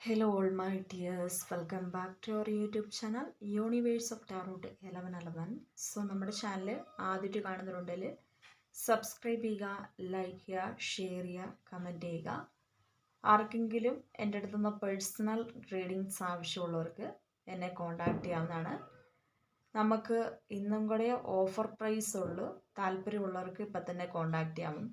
Hello all my dears welcome back to our YouTube channel universe of tarot eleven eleven so നമ്മുടെ channel ആദ്യമായിട്ട് കാണുന്നവരുണ്ടെങ്കിൽ subscribe ചെയ്യുക like ചെയ്യുക share ചെയ്യുക comment ചെയ്യുക. ആർക്കെങ്കിലും എന്റെ അടുത്തുനിന്ന് പേഴ്സണൽ റീഡിങ്സ് ആവശ്യമുള്ളവർക്ക് എന്നെ കോൺടാക്റ്റ് ചെയ്യാവുന്നതാണ്. നമുക്ക് ഇന്നും കൂടെ ഓഫർ പ്രൈസ് ഉള്ളൂ. താല്പര്യമുള്ളവർക്ക് ഇപ്പം തന്നെ കോൺടാക്റ്റ് ചെയ്യാവും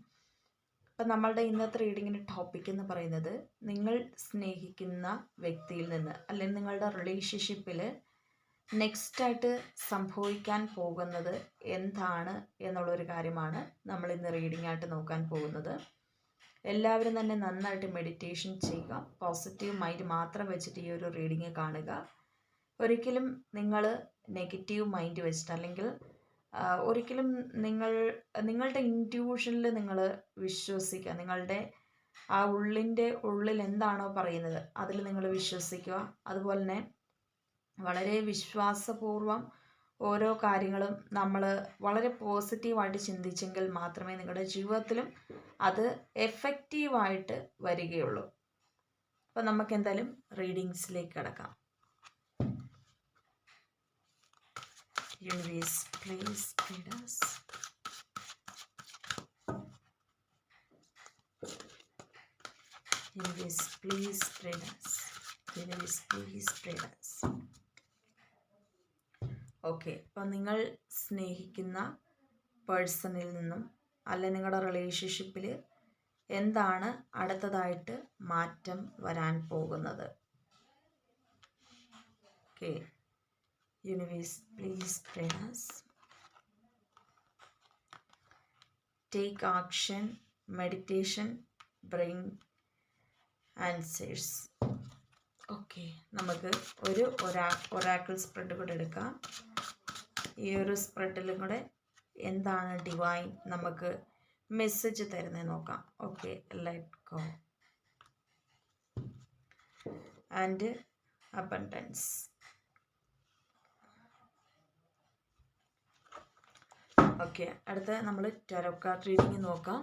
അപ്പം നമ്മളുടെ ഇന്നത്തെ റീഡിങ്ങിന്റെ ടോപ്പിക് എന്ന് പറയുന്നത് നിങ്ങൾ സ്നേഹിക്കുന്ന വ്യക്തിയിൽ നിന്ന് അല്ലെങ്കിൽ നിങ്ങളുടെ റിലേഷൻഷിപ്പിൽ നെക്സ്റ്റായിട്ട് സംഭവിക്കാൻ പോകുന്നത് എന്താണ് എന്നുള്ളൊരു കാര്യമാണ് നമ്മൾ ഇന്ന് റീഡിംഗ് ആയിട്ട് നോക്കാൻ പോകുന്നത്. എല്ലാവരും തന്നെ നന്നായിട്ട് മെഡിറ്റേഷൻ ചെയ്യുക പോസിറ്റീവ് മൈൻഡ് മാത്രം വെച്ചിട്ട് ഈ ഒരു റീഡിങ് കാണുക. ഒരിക്കലും നിങ്ങൾ നെഗറ്റീവ് മൈൻഡ് വെച്ചിട്ട് അല്ലെങ്കിൽ ഒരിക്കലും നിങ്ങൾ നിങ്ങളുടെ ഇന്റ്യൂഷനിൽ നിങ്ങൾ വിശ്വസിക്കുക നിങ്ങളുടെ ആ ഉള്ളിന്റെ ഉള്ളിൽ എന്താണോ പറയുന്നത് അതിൽ നിങ്ങൾ വിശ്വസിക്കുക. അതുപോലെ തന്നെ വളരെ വിശ്വാസപൂർവം ഓരോ കാര്യങ്ങളും നമ്മൾ വളരെ പോസിറ്റീവായിട്ട് ചിന്തിച്ചെങ്കിൽ മാത്രമേ നിങ്ങളുടെ ജീവിതത്തിലും അത് എഫക്റ്റീവായിട്ട് വരികയുള്ളൂ. അപ്പം നമുക്ക് എന്തായാലും റീഡിങ്സിലേക്ക് കിടക്കാം. Universe, please guide us. Universe, please guide us. Universe, please guide us. Okay അപ്പം നിങ്ങൾ സ്നേഹിക്കുന്ന പേഴ്സണിൽ നിന്നും അല്ല നിങ്ങളുടെ റിലേഷൻഷിപ്പിൽ എന്താണ് അടുത്തതായിട്ട് മാറ്റം വരാൻ പോകുന്നത് okay Universe, please us. Take action, meditation, bring answers. Okay നമുക്ക് ഒരു ഒരാ ഒരാക്കിൾ സ്പ്രെഡ് കൂടെ എടുക്കാം ഈ ഒരു സ്പ്രെഡിലും കൂടെ എന്താണ് ഡിവൈൻ നമുക്ക് മെസ്സേജ് തരുന്നത് നോക്കാം okay let go and abundance okay അടുത്ത നമ്മൾ ടാരോ കാർഡ് റീഡിങ് നോക്കാം.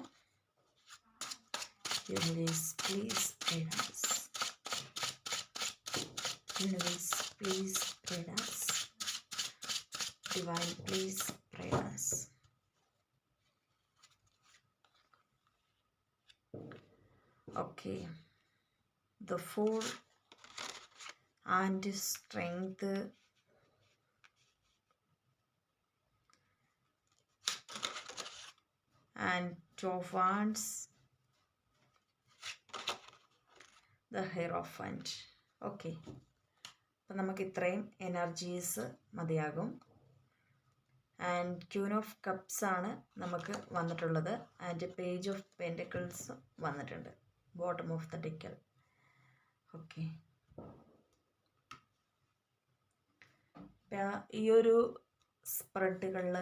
Universe please guidance universe please guidance divine please guidance okay the four and strength and two the hierophant. Okay അപ്പം നമുക്ക് ഇത്രയും എനർജീസ് മതിയാകും. ആൻഡ് ക്യൂൻ ഓഫ് കപ്സ് ആണ് നമുക്ക് വന്നിട്ടുള്ളത്. ആൻഡ് പേജ് ഓഫ് പെന്റക്കിൾസ് വന്നിട്ടുണ്ട്. Bottom of the deck okay ഈ ഒരു സ്പ്രെഡുകളിൽ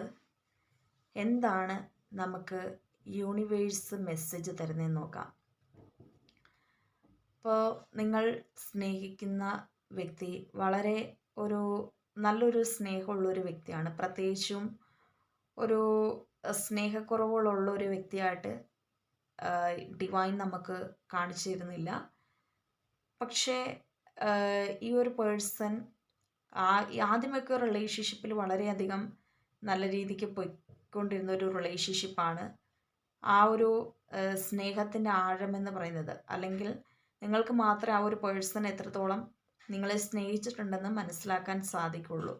എന്താണ് നമുക്ക് യൂണിവേഴ്സ് മെസ്സേജ് തരുന്നതെന്ന് നോക്കാം. ഇപ്പോൾ നിങ്ങൾ സ്നേഹിക്കുന്ന വ്യക്തി വളരെ ഒരു നല്ലൊരു സ്നേഹമുള്ളൊരു വ്യക്തിയാണ്. പ്രത്യേകിച്ചും ഒരു സ്നേഹക്കുറവുള്ള ഒരു വ്യക്തിയായിട്ട് ഡിവൈൻ നമുക്ക് കാണിച്ചു തരുന്നില്ല. പക്ഷേ ഈ ഒരു പേഴ്സൺ ആദ്യമൊക്കെ റിലേഷൻഷിപ്പിൽ വളരെയധികം നല്ല രീതിക്ക് പോയിക്കൊണ്ടിരുന്ന ഒരു റിലേഷൻഷിപ്പാണ് ആ ഒരു സ്നേഹത്തിന്റെ ആഴമെന്ന് പറയുന്നത്. അല്ലെങ്കിൽ നിങ്ങൾക്ക് മാത്രമേ ആ ഒരു പേഴ്സൺ എത്രത്തോളം നിങ്ങളെ സ്നേഹിച്ചിട്ടുണ്ടെന്ന് മനസ്സിലാക്കാൻ സാധിക്കുള്ളൂ.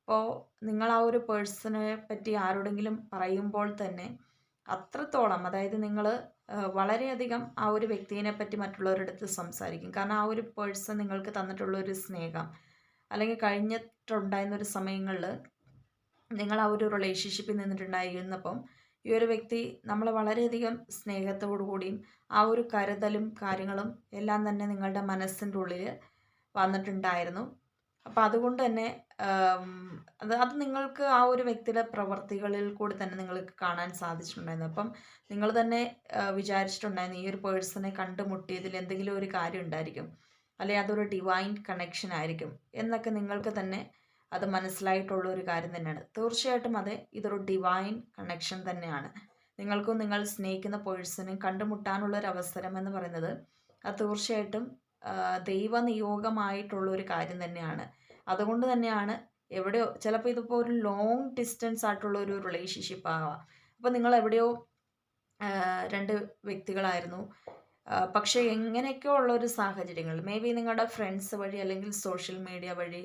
അപ്പോൾ നിങ്ങൾ ആ ഒരു പേഴ്സണെ പറ്റി ആരോടെങ്കിലും പറയുമ്പോൾ തന്നെ അത്രത്തോളം അതായത് നിങ്ങൾ വളരെയധികം ആ ഒരു വ്യക്തിയെ പറ്റി മറ്റുള്ളവരുടെ അടുത്ത് സംസാരിക്കും. കാരണം ആ ഒരു പേഴ്സൺ നിങ്ങൾക്ക് തന്നിട്ടുള്ള ഒരു സ്നേഹം അല്ലെങ്കിൽ കഴിഞ്ഞിട്ടുണ്ടായിരുന്ന ഒരു സമയങ്ങളിൽ നിങ്ങൾ ആ ഒരു റിലേഷൻഷിപ്പിൽ നിന്നിട്ടുണ്ടായിരുന്നപ്പം ഈ ഒരു വ്യക്തി നമ്മളെ വളരെയധികം സ്നേഹത്തോടു കൂടിയും ആ ഒരു കരുതലും കാര്യങ്ങളും എല്ലാം തന്നെ നിങ്ങളുടെ മനസ്സിന്റെ ഉള്ളിൽ വന്നിട്ടുണ്ടായിരുന്നു. അപ്പോൾ അതുകൊണ്ട് തന്നെ അത് അത് നിങ്ങൾക്ക് ആ ഒരു വ്യക്തിയുടെ പ്രവർത്തികളിൽ കൂടി തന്നെ നിങ്ങൾക്ക് കാണാൻ സാധിച്ചിട്ടുണ്ടായിരുന്നു. അപ്പം നിങ്ങൾ തന്നെ വിചാരിച്ചിട്ടുണ്ടായിരുന്നു ഈ ഒരു പേഴ്സണെ കണ്ടുമുട്ടിയതിൽ എന്തെങ്കിലും ഒരു കാര്യം ഉണ്ടായിരിക്കും. അല്ലെങ്കിൽ അതൊരു ഡിവൈൻ കണക്ഷൻ ആയിരിക്കും. എന്നൊക്കെ നിങ്ങൾക്ക് തന്നെ അത് മനസ്സിലായിട്ടുള്ള ഒരു കാര്യം തന്നെയാണ്. തീർച്ചയായിട്ടും അതെ ഇതൊരു ഡിവൈൻ കണക്ഷൻ തന്നെയാണ്. നിങ്ങൾക്കും നിങ്ങൾ സ്നേഹിക്കുന്ന പേഴ്സണും കണ്ടുമുട്ടാനുള്ള ഒരു അവസരം എന്ന് പറയുന്നത് അത് തീർച്ചയായിട്ടും ദൈവനിയോഗമായിട്ടുള്ള ഒരു കാര്യം തന്നെയാണ്. അതുകൊണ്ട് തന്നെയാണ് എവിടെയോ ചിലപ്പോൾ ഇതിപ്പോൾ ഒരു ലോങ് ഡിസ്റ്റൻസ് ആയിട്ടുള്ള ഒരു റിലേഷൻഷിപ്പ് ആവാം. അപ്പോൾ നിങ്ങൾ എവിടെയോ രണ്ട് വ്യക്തികളായിരുന്നു. പക്ഷേ എങ്ങനെയൊക്കെയോ ഉള്ള ഒരു സാഹചര്യങ്ങൾ. മേ ബി നിങ്ങളുടെ ഫ്രണ്ട്സ് വഴി അല്ലെങ്കിൽ സോഷ്യൽ മീഡിയ വഴി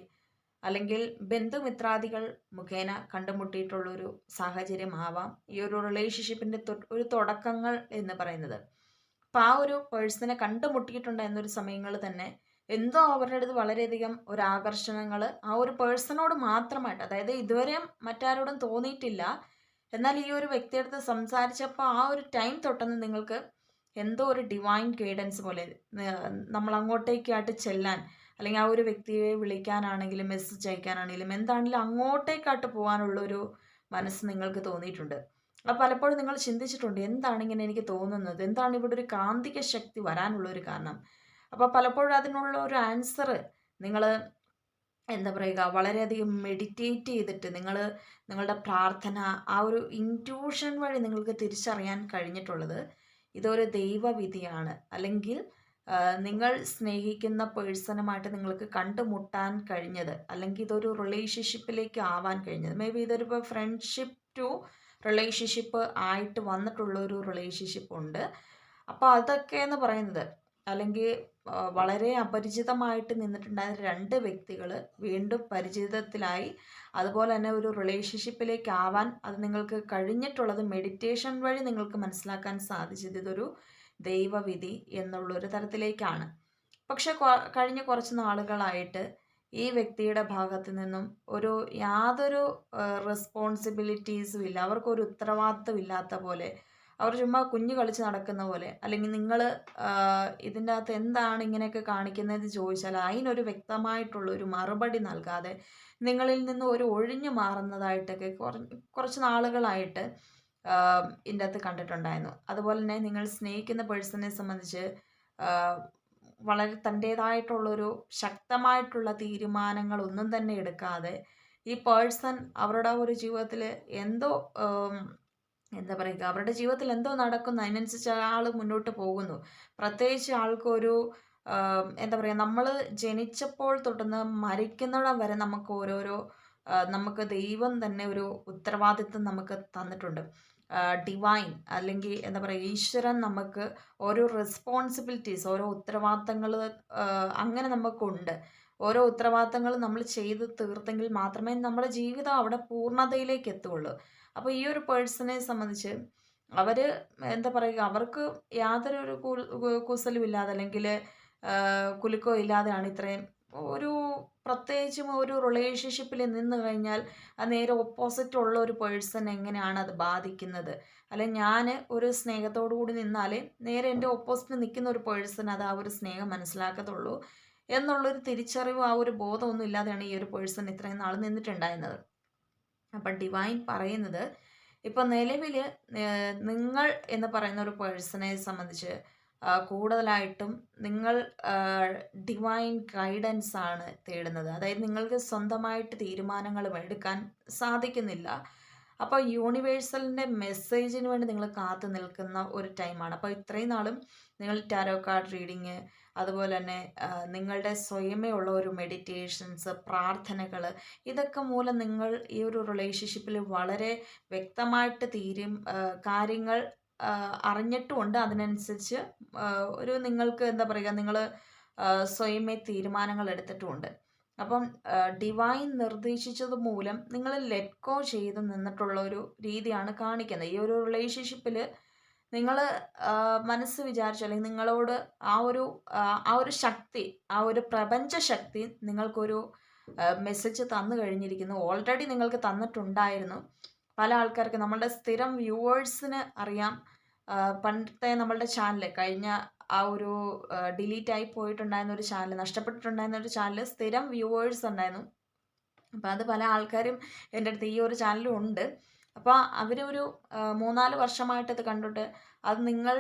അല്ലെങ്കിൽ ബന്ധുമിത്രാദികൾ മുഖേന കണ്ടുമുട്ടിയിട്ടുള്ളൊരു സാഹചര്യമാവാം. ഈ ഒരു റിലേഷൻഷിപ്പിന്റെ ഒരു തുടക്കങ്ങൾ എന്ന് പറയുന്നത്. അപ്പം ആ ഒരു പേഴ്സണെ കണ്ടുമുട്ടിയിട്ടുണ്ട് എന്നൊരു സമയങ്ങൾ തന്നെ എന്തോ അവരുടെ അടുത്ത് വളരെയധികം ഒരു ആകർഷണങ്ങൾ ആ ഒരു പേഴ്സണോട് മാത്രമായിട്ട് അതായത് ഇതുവരെയും മറ്റാരോടും തോന്നിയിട്ടില്ല. എന്നാൽ ഈ ഒരു വ്യക്തിയെടുത്ത് സംസാരിച്ചപ്പോൾ ആ ഒരു ടൈം തൊട്ടെന്ന് നിങ്ങൾക്ക് എന്തോ ഒരു ഡിവൈൻ ഗൈഡൻസ് പോലെ നമ്മൾ അങ്ങോട്ടേക്കായിട്ട് ചെല്ലാൻ അല്ലെങ്കിൽ ആ ഒരു വ്യക്തിയെ വിളിക്കാനാണെങ്കിലും മെസ്സേജ് അയക്കാനാണെങ്കിലും എന്താണെങ്കിലും പോകാനുള്ള പോകാനുള്ളൊരു മനസ്സ് നിങ്ങൾക്ക് തോന്നിയിട്ടുണ്ട്. അപ്പോൾ പലപ്പോഴും നിങ്ങൾ ചിന്തിച്ചിട്ടുണ്ട് എന്താണ് ഇങ്ങനെ എനിക്ക് തോന്നുന്നത്? എന്താണ് ഇവിടെ ഒരു കാന്തിക ശക്തി വരാനുള്ള ഒരു കാരണം? അപ്പോൾ പലപ്പോഴും അതിനുള്ള ഒരു ആൻസർ നിങ്ങൾ എന്താ പറയുക വളരെയധികം മെഡിറ്റേറ്റ് ചെയ്തിട്ട് നിങ്ങൾ നിങ്ങളുടെ പ്രാർത്ഥന ആ ഒരു ഇന്റ്യൂഷൻ വഴി നിങ്ങൾക്ക് തിരിച്ചറിയാൻ കഴിഞ്ഞിട്ടുള്ളത് ഇതൊരു ദൈവവിധിയാണ്. അല്ലെങ്കിൽ നിങ്ങൾ സ്നേഹിക്കുന്ന പേഴ്സണുമായിട്ട് നിങ്ങൾക്ക് കണ്ടുമുട്ടാൻ കഴിഞ്ഞത് അല്ലെങ്കിൽ ഇതൊരു റിലേഷൻഷിപ്പിലേക്ക് ആവാൻ കഴിഞ്ഞത്. മേ ബി ഇതൊരു ഫ്രണ്ട്ഷിപ്പ് ടു റിലേഷൻഷിപ്പ് ആയിട്ട് വന്നിട്ടുള്ള ഒരു റിലേഷൻഷിപ്പ് ഉണ്ട്. അപ്പോൾ അതൊക്കെ എന്ന് പറയുന്നത് അല്ലെങ്കിൽ വളരെ അപരിചിതമായിട്ട് നിന്നിട്ടുണ്ടായ രണ്ട് വ്യക്തികൾ വീണ്ടും പരിചിതത്തിലായി അതുപോലെ തന്നെ ഒരു റിലേഷൻഷിപ്പിലേക്ക് ആവാൻ അത് നിങ്ങൾക്ക് കഴിഞ്ഞിട്ടുള്ളത് മെഡിറ്റേഷൻ വഴി നിങ്ങൾക്ക് മനസ്സിലാക്കാൻ സാധിച്ചത് ഇതൊരു ദൈവവിധി എന്നുള്ളൊരു തരത്തിലേക്കാണ്. പക്ഷെ കഴിഞ്ഞ കുറച്ച് നാളുകളായിട്ട് ഈ വ്യക്തിയുടെ ഭാഗത്തു നിന്നും ഒരു യാതൊരു റെസ്പോൺസിബിലിറ്റീസും ഇല്ല. അവർക്കൊരു ഉത്തരവാദിത്വം ഇല്ലാത്ത പോലെ അവർ ചുമ്മാ കുഞ്ഞു കളിച്ച് നടക്കുന്ന പോലെ അല്ലെങ്കിൽ നിങ്ങൾ ഇതിന്റെ അകത്ത് എന്താണ് ഇങ്ങനെയൊക്കെ കാണിക്കുന്നത് ചോദിച്ചാൽ അതിനൊരു വ്യക്തമായിട്ടുള്ള ഒരു മറുപടി നൽകാതെ നിങ്ങളിൽ നിന്ന് ഒരു ഒഴിഞ്ഞു മാറുന്നതായിട്ടൊക്കെ കുറച്ച് നാളുകളായിട്ട് ഇതിന്റെ അകത്ത് കണ്ടിട്ടുണ്ടായിരുന്നു. അതുപോലെ തന്നെ നിങ്ങൾ സ്നേഹിക്കുന്ന പേഴ്സണിനെ സംബന്ധിച്ച് വളരെ തന്റേതായിട്ടുള്ളൊരു ശക്തമായിട്ടുള്ള തീരുമാനങ്ങളൊന്നും തന്നെ എടുക്കാതെ ഈ പേഴ്സൺ അവരുടെ ഒരു ജീവിതത്തിൽ എന്തോ എന്താ പറയുക അവരുടെ ജീവിതത്തിൽ എന്തോ നടക്കുന്നു അതിനനുസരിച്ച് ആൾ മുന്നോട്ട് പോകുന്നു. പ്രത്യേകിച്ച് ആൾക്കൊരു എന്താ പറയുക നമ്മൾ ജനിച്ചപ്പോൾ തൊട്ടുന്ന മരിക്കുന്നിടം വരെ നമുക്ക് ഓരോരോ നമുക്ക് ദൈവം തന്നെ ഒരു ഉത്തരവാദിത്വം നമുക്ക് തന്നിട്ടുണ്ട്. ഡിവൈൻ അല്ലെങ്കിൽ എന്താ പറയുക ഈശ്വരൻ നമുക്ക് ഓരോ റെസ്പോൺസിബിലിറ്റീസ് ഓരോ ഉത്തരവാദിത്തങ്ങൾ അങ്ങനെ നമുക്കുണ്ട്. ഓരോ ഉത്തരവാദിത്തങ്ങൾ നമ്മൾ ചെയ്ത് തീർത്തെങ്കിൽ മാത്രമേ നമ്മുടെ ജീവിതം അവിടെ പൂർണതയിലേക്ക് എത്തുള്ളൂ അപ്പോൾ ഈ ഒരു പേഴ്സണെ സംബന്ധിച്ച് അവർ എന്താ പറയുക അവർക്ക് യാതൊരു കുസലും ഇല്ലാതെ അല്ലെങ്കിൽ കുലുക്കോ ഇല്ലാതെയാണ് ഇത്രയും ഒരു പ്രത്യേകിച്ചും ഒരു റിലേഷൻഷിപ്പിൽ നിന്ന് കഴിഞ്ഞാൽ അത് നേരെ ഓപ്പോസിറ്റ് ഉള്ള ഒരു പേഴ്സൺ എങ്ങനെയാണ് അത് ബാധിക്കുന്നത്? അല്ലെ ഞാൻ ഒരു സ്നേഹത്തോടു കൂടി നിന്നാൽ നേരെ എന്റെ ഓപ്പോസിറ്റ് നിൽക്കുന്ന ഒരു പേഴ്സൺ അത് ആ ഒരു സ്നേഹം മനസ്സിലാക്കത്തുള്ളൂ എന്നുള്ളൊരു തിരിച്ചറിവ് ആ ഒരു ബോധമൊന്നും ഇല്ലാതെയാണ് ഈ ഒരു പേഴ്സൺ ഇത്രയും നാൾ നിന്നിട്ടുണ്ടായിരുന്നത്. അപ്പം ഡിവൈൻ പറയുന്നത് ഇപ്പം നിലവിൽ നിങ്ങൾ എന്ന് പറയുന്ന ഒരു പേഴ്സണെ സംബന്ധിച്ച് കൂടുതലായിട്ടും നിങ്ങൾ ഡിവൈൻ ഗൈഡൻസ് ആണ് തേടുന്നത്. അതായത് നിങ്ങൾക്ക് സ്വന്തമായിട്ട് തീരുമാനങ്ങൾ എടുക്കാൻ സാധിക്കുന്നില്ല. അപ്പോൾ യൂണിവേഴ്സലിന്റെ മെസ്സേജിന് വേണ്ടി നിങ്ങൾ കാത്തു നിൽക്കുന്ന ഒരു ടൈമാണ് അപ്പോൾ ഇത്രയും നാളും നിങ്ങൾ ടാരോ കാർഡ് റീഡിങ് അതുപോലെ തന്നെ നിങ്ങളുടെ സ്വയമേ ഉള്ള ഒരു മെഡിറ്റേഷൻസ് പ്രാർത്ഥനകൾ ഇതൊക്കെ മൂലം നിങ്ങൾ ഈ ഒരു റിലേഷൻഷിപ്പിൽ വളരെ വ്യക്തമായിട്ട് തീരും കാര്യങ്ങൾ അറിഞ്ഞിട്ടുമുണ്ട്. അതിനനുസരിച്ച് ഒരു നിങ്ങൾക്ക് എന്താ പറയുക നിങ്ങൾ സ്വയമേ തീരുമാനങ്ങൾ എടുത്തിട്ടുമുണ്ട്. അപ്പം ഡിവൈൻ നിർദ്ദേശിച്ചത് മൂലം നിങ്ങൾ ലെറ്റ്കോ ചെയ്ത് നിന്നിട്ടുള്ള ഒരു രീതിയാണ് കാണിക്കുന്നത്. ഈ ഒരു റിലേഷൻഷിപ്പിൽ നിങ്ങൾ മനസ്സ് വിചാരിച്ചു അല്ലെങ്കിൽ നിങ്ങളോട് ആ ഒരു ആ ഒരു ശക്തി ആ ഒരു പ്രപഞ്ച ശക്തി നിങ്ങൾക്കൊരു മെസ്സേജ് തന്നു കഴിഞ്ഞിരിക്കുന്നു. ഓൾറെഡി നിങ്ങൾക്ക് തന്നിട്ടുണ്ടായിരുന്നു. പല ആൾക്കാർക്ക് നമ്മളുടെ സ്ഥിരം വ്യൂവേഴ്സിന് അറിയാം. പണ്ടത്തെ നമ്മളുടെ ചാനൽ കഴിഞ്ഞ ആ ഒരു ഡിലീറ്റ് ആയി പോയിട്ടുണ്ടായിരുന്ന ഒരു ചാനൽ നഷ്ടപ്പെട്ടിട്ടുണ്ടായിരുന്ന ഒരു ചാനൽ സ്ഥിരം വ്യൂവേഴ്സ് ഉണ്ടായിരുന്നു. അപ്പോൾ അത് പല ആൾക്കാരും എന്റെ അടുത്ത് ഈ ഒരു ചാനലും ഉണ്ട്. അപ്പോൾ അവരൊരു മൂന്നാൽ വർഷമായിട്ട് ഇത് കണ്ടിട്ട് അത് നിങ്ങൾ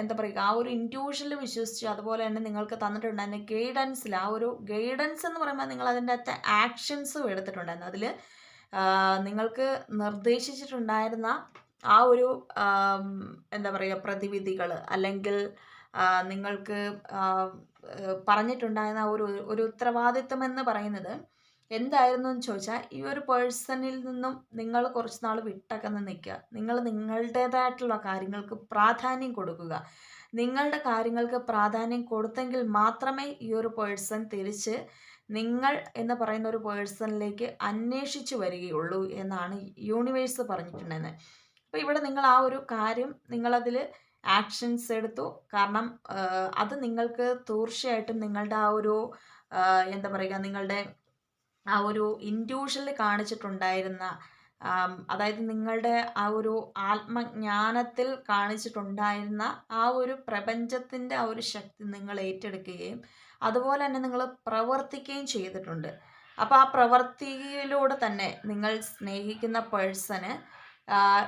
എന്താ പറയുക ആ ഒരു ഇന്റ്യൂഷനിൽ വിശ്വസിച്ച് അതുപോലെ തന്നെ നിങ്ങൾക്ക് തന്നിട്ടുണ്ടായിരുന്ന ഗൈഡൻസിൽ ആ ഒരു ഗൈഡൻസ് എന്ന് പറയുമ്പോൾ നിങ്ങൾ അതിന്റെ അകത്തെ ആക്ഷൻസും എടുത്തിട്ടുണ്ടായിരുന്നു. അതിൽ നിങ്ങൾക്ക് നിർദ്ദേശിച്ചിട്ടുണ്ടായിരുന്ന ആ ഒരു എന്താ പറയുക പ്രതിവിധികൾ അല്ലെങ്കിൽ നിങ്ങൾക്ക് പറഞ്ഞിട്ടുണ്ടായിരുന്ന ഒരു ഒരു ഉത്തരവാദിത്വം എന്ന് പറയുന്നത് എന്തായിരുന്നു എന്ന് ചോദിച്ചാൽ ഈ ഒരു പേഴ്സണിൽ നിന്നും നിങ്ങൾ കുറച്ച് നാൾ വിട്ടകന്ന് നിൽക്കുക. നിങ്ങൾ നിങ്ങളുടേതായിട്ടുള്ള കാര്യങ്ങൾക്ക് പ്രാധാന്യം കൊടുക്കുക. നിങ്ങളുടെ കാര്യങ്ങൾക്ക് പ്രാധാന്യം കൊടുത്തെങ്കിൽ മാത്രമേ ഈ ഒരു പേഴ്സൺ തിരിച്ച് നിങ്ങൾ എന്ന് പറയുന്ന ഒരു പേഴ്സണിലേക്ക് അന്വേഷിച്ചു വരികയുള്ളൂ എന്നാണ് യൂണിവേഴ്സ് പറഞ്ഞിട്ടുണ്ടെന്ന്. അപ്പോൾ ഇവിടെ നിങ്ങൾ ആ ഒരു കാര്യം നിങ്ങളതിൽ ആക്ഷൻസ് എടുത്തു. കാരണം അത് നിങ്ങൾക്ക് തീർച്ചയായിട്ടും നിങ്ങളുടെ ആ ഒരു എന്താ പറയുക നിങ്ങളുടെ ആ ഒരു ഇൻഡ്യൂഷനിൽ കാണിച്ചിട്ടുണ്ടായിരുന്ന അതായത് നിങ്ങളുടെ ആ ഒരു ആത്മജ്ഞാനത്തിൽ കാണിച്ചിട്ടുണ്ടായിരുന്ന ആ ഒരു പ്രപഞ്ചത്തിന്റെ ആ ഒരു ശക്തി നിങ്ങൾ ഏറ്റെടുക്കുകയും അതുപോലെ തന്നെ നിങ്ങൾ പ്രവർത്തിക്കുകയും ചെയ്തിട്ടുണ്ട്. അപ്പോൾ ആ പ്രവർത്തിയിലൂടെ തന്നെ നിങ്ങൾ സ്നേഹിക്കുന്ന പേഴ്സന്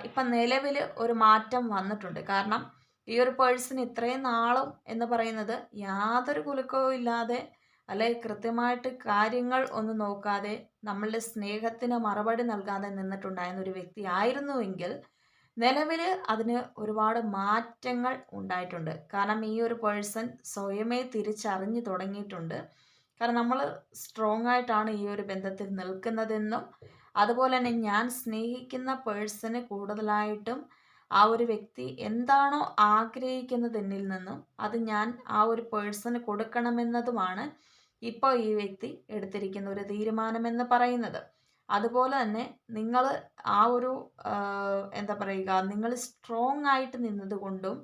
ഇപ്പം നിലവിൽ ഒരു മാറ്റം വന്നിട്ടുണ്ട്. കാരണം ഈ ഒരു പേഴ്സൺ ഇത്രയും നാളും എന്ന് പറയുന്നത് യാതൊരു കുലുക്കവും ഇല്ലാതെ അല്ലെങ്കിൽ കൃത്യമായിട്ട് കാര്യങ്ങൾ ഒന്ന് നോക്കാതെ നമ്മളുടെ സ്നേഹത്തിന് മറുപടി നൽകാതെ നിന്നിട്ടുണ്ടായിരുന്ന ഒരു വ്യക്തി ആയിരുന്നുവെങ്കിൽ നിലവിൽ അതിന് ഒരുപാട് മാറ്റങ്ങൾ ഉണ്ടായിട്ടുണ്ട്. കാരണം ഈ ഒരു പേഴ്സൺ സ്വയമേ തിരിച്ചറിഞ്ഞു തുടങ്ങിയിട്ടുണ്ട്. കാരണം നമ്മൾ സ്ട്രോങ് ആയിട്ടാണ് ഈ ഒരു ബന്ധത്തിൽ നിൽക്കുന്നതെന്നും അതുപോലെ തന്നെ ഞാൻ സ്നേഹിക്കുന്ന പേഴ്സണ് കൂടുതലായിട്ടും ആ ഒരു വ്യക്തി എന്താണോ ആഗ്രഹിക്കുന്നത് എന്നിൽ നിന്നും അത് ഞാൻ ആ ഒരു പേഴ്സണ് കൊടുക്കണമെന്നതുമാണ് ഇപ്പോൾ ഈ വ്യക്തി എടുത്തിരിക്കുന്ന ഒരു തീരുമാനമെന്ന് പറയുന്നത്. അതുപോലെ തന്നെ നിങ്ങൾ ആ ഒരു എന്താ പറയുക നിങ്ങൾ സ്ട്രോങ് ആയിട്ട് നിന്നതുകൊണ്ടും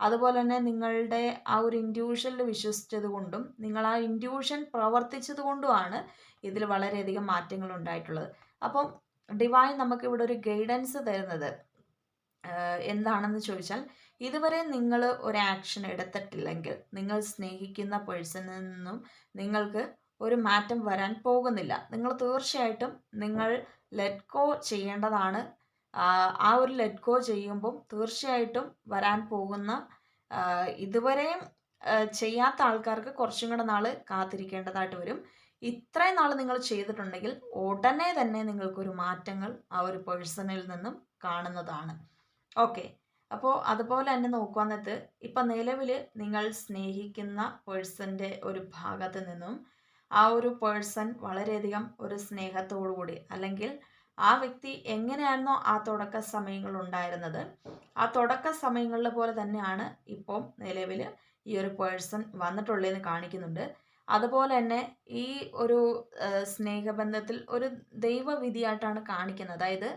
അതുപോലെ തന്നെ നിങ്ങളുടെ ആ ഒരു ഇൻഡ്യൂഷനിൽ വിശ്വസിച്ചത് കൊണ്ടും നിങ്ങൾ ആ ഇൻഡ്യൂഷൻ പ്രവർത്തിച്ചത് കൊണ്ടുമാണ് ഇതിൽ വളരെയധികം മാറ്റങ്ങൾ ഉണ്ടായിട്ടുള്ളത്. അപ്പം ഡിവൈൻ നമുക്ക് ഇവിടെ ഒരു ഗൈഡൻസ് തരുന്നത് എന്താണെന്ന് ചോദിച്ചാൽ ഇതുവരെ നിങ്ങൾ ഒരു ആക്ഷൻ എടുത്തിട്ടില്ലെങ്കിൽ നിങ്ങൾ സ്നേഹിക്കുന്ന പേഴ്സണിൽ നിന്നും നിങ്ങൾക്ക് ഒരു മാറ്റം വരാൻ പോകുന്നില്ല. നിങ്ങൾ തീർച്ചയായിട്ടും നിങ്ങൾ ലെറ്റ് ഗോ ചെയ്യേണ്ടതാണ്. ആ ഒരു ലെറ്റ് ഗോ ചെയ്യുമ്പം തീർച്ചയായിട്ടും വരാൻ പോകുന്ന ഇതുവരെയും ചെയ്യാത്ത ആൾക്കാർക്ക് കുറച്ചും കൂടെ നാൾ കാത്തിരിക്കേണ്ടതായിട്ട് വരും. ഇത്രയും നാൾ നിങ്ങൾ ചെയ്തിട്ടുണ്ടെങ്കിൽ ഉടനെ തന്നെ നിങ്ങൾക്കൊരു മാറ്റങ്ങൾ ആ ഒരു പേഴ്സണിൽ നിന്നും കാണുന്നതാണ്. ഓക്കെ. അപ്പോൾ അതുപോലെ തന്നെ നോക്കുവാന്നിട്ട് ഇപ്പം നിലവിൽ നിങ്ങൾ സ്നേഹിക്കുന്ന പേഴ്സന്റെ ഒരു ഭാഗത്ത് നിന്നും ആ ഒരു പേഴ്സൺ വളരെയധികം ഒരു സ്നേഹത്തോടു കൂടി അല്ലെങ്കിൽ ആ വ്യക്തി എങ്ങനെയായിരുന്നോ ആ തുടക്ക സമയങ്ങൾ ഉണ്ടായിരുന്നത് ആ തുടക്ക സമയങ്ങളിലെ പോലെ തന്നെയാണ് ഇപ്പം നിലവിൽ ഈ ഒരു പേഴ്സൺ വന്നിട്ടുള്ളതെന്ന് കാണിക്കുന്നുണ്ട്. അതുപോലെ തന്നെ ഈ ഒരു സ്നേഹബന്ധത്തിൽ ഒരു ദൈവവിധിയായിട്ടാണ് കാണിക്കുന്നത്. അതായത്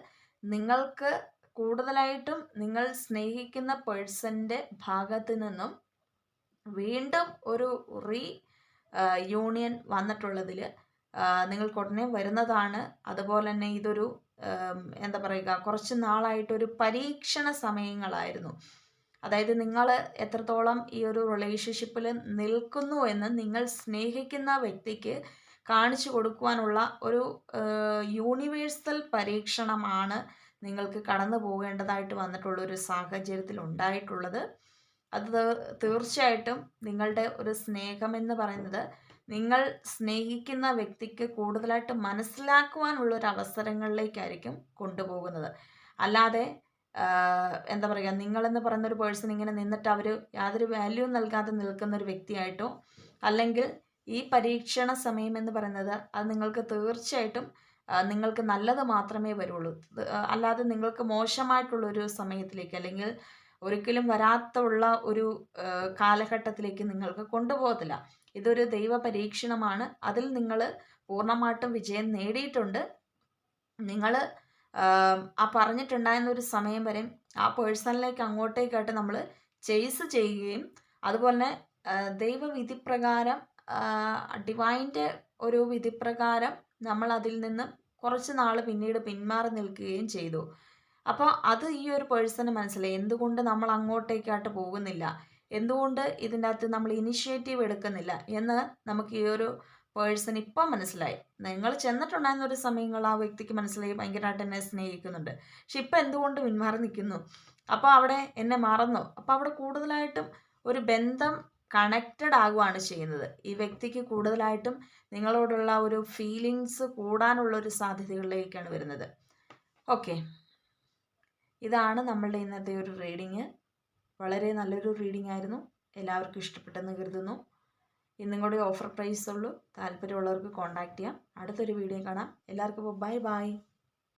നിങ്ങൾക്ക് കൂടുതലായിട്ടും നിങ്ങൾ സ്നേഹിക്കുന്ന പേഴ്സന്റെ ഭാഗത്ത് നിന്നും വീണ്ടും ഒരു റീ യൂണിയൻ വന്നിട്ടുള്ളതിൽ നിങ്ങൾക്ക് ഉടനെ വരുന്നതാണ്. അതുപോലെ തന്നെ ഇതൊരു എന്താ പറയുക കുറച്ച് നാളായിട്ടൊരു പരീക്ഷണ സമയങ്ങളായിരുന്നു. അതായത് നിങ്ങൾ എത്രത്തോളം ഈ ഒരു റിലേഷൻഷിപ്പിൽ നിൽക്കുന്നു എന്ന് നിങ്ങൾ സ്നേഹിക്കുന്ന വ്യക്തിക്ക് കാണിച്ചു കൊടുക്കുവാനുള്ള ഒരു യൂണിവേഴ്സൽ പരീക്ഷണമാണ് നിങ്ങൾക്ക് കടന്നു പോകേണ്ടതായിട്ട് വന്നിട്ടുള്ള ഒരു സാഹചര്യത്തിൽ ഉണ്ടായിട്ടുള്ളത് അത് തീർച്ചയായിട്ടും നിങ്ങളുടെ ഒരു സ്നേഹം എന്ന് പറയുന്നത് നിങ്ങൾ സ്നേഹിക്കുന്ന വ്യക്തിക്ക് കൂടുതലായിട്ട് മനസ്സിലാക്കുവാനുള്ള ഒരു അവസരങ്ങളിലേക്കായിരിക്കും കൊണ്ടുപോകുന്നത്. അല്ലാതെ എന്താ പറയുക നിങ്ങളെന്ന് പറയുന്ന ഒരു പേഴ്സൺ ഇങ്ങനെ നിന്നിട്ട് അവർ യാതൊരു വാല്യൂ നൽകാതെ നിൽക്കുന്ന ഒരു വ്യക്തിയായിട്ടോ അല്ലെങ്കിൽ ഈ പരീക്ഷണ സമയം എന്ന് പറയുന്നത് അത് നിങ്ങൾക്ക് തീർച്ചയായിട്ടും നിങ്ങൾക്ക് നല്ലത് മാത്രമേ വരുള്ളൂ. അല്ലാതെ നിങ്ങൾക്ക് മോശമായിട്ടുള്ളൊരു സമയത്തിലേക്ക് അല്ലെങ്കിൽ ഒരിക്കലും വരാത്തുള്ള ഒരു കാലഘട്ടത്തിലേക്ക് നിങ്ങൾക്ക് കൊണ്ടുപോകത്തില്ല. ഇതൊരു ദൈവ പരീക്ഷണമാണ്. അതിൽ നിങ്ങൾ പൂർണമായിട്ടും വിജയം നേടിയിട്ടുണ്ട്. നിങ്ങൾ ആ പറഞ്ഞിട്ടുണ്ടായിരുന്ന ഒരു സമയം വരെ ആ പേഴ്സണിലേക്ക് അങ്ങോട്ടേക്കായിട്ട് നമ്മൾ ചെയ്സ് ചെയ്യുകയും അതുപോലെ ദൈവവിധി പ്രകാരം ഡിവൈന്റെ ഒരു വിധിപ്രകാരം നമ്മൾ അതിൽ നിന്ന് കുറച്ച് നാൾ പിന്നീട് പിന്മാറി നിൽക്കുകയും ചെയ്തു. അപ്പോൾ അത് ഈ ഒരു പേഴ്സണ് മനസ്സിലായി. എന്തുകൊണ്ട് നമ്മൾ അങ്ങോട്ടേക്കായിട്ട് പോകുന്നില്ല? എന്തുകൊണ്ട് ഇതിന്റെ അകത്ത് നമ്മൾ ഇനിഷ്യേറ്റീവ് എടുക്കുന്നില്ല? എന്ന് നമുക്ക് ഈ ഒരു പേഴ്സൺ ഇപ്പം മനസ്സിലായി. നിങ്ങൾ ചെന്നിട്ടുണ്ടായിരുന്ന ഒരു സമയങ്ങൾ ആ വ്യക്തിക്ക് മനസ്സിലായി ഭയങ്കരമായിട്ട് എന്നെ സ്നേഹിക്കുന്നുണ്ട്. പക്ഷെ ഇപ്പം എന്തുകൊണ്ട് പിന്മാറി നിൽക്കുന്നു? അപ്പോൾ അവിടെ എന്നെ മറന്നു. അപ്പോൾ അവിടെ കൂടുതലായിട്ടും ഒരു ബന്ധം കണക്റ്റഡ് ആകുവാണ് ചെയ്യുന്നത്. ഈ വ്യക്തിക്ക് കൂടുതലായിട്ടും നിങ്ങളോടുള്ള ഒരു ഫീലിങ്സ് കൂടാനുള്ള ഒരു സാധ്യതകളിലേക്കാണ് വരുന്നത്. ഓക്കെ ഇതാണ് നമ്മളുടെ ഇന്നത്തെ ഒരു റീഡിങ്. വളരെ നല്ലൊരു റീഡിംഗ് ആയിരുന്നു. എല്ലാവർക്കും ഇഷ്ടപ്പെട്ടെന്ന് കരുതുന്നു. ഇന്നും കൂടി ഓഫർ പ്രൈസ് ഉള്ളൂ. താല്പര്യമുള്ളവർക്ക് കോൺടാക്ട് ചെയ്യാം. അടുത്തൊരു വീഡിയോ കാണാം. എല്ലാവർക്കും ബൈ ബൈ.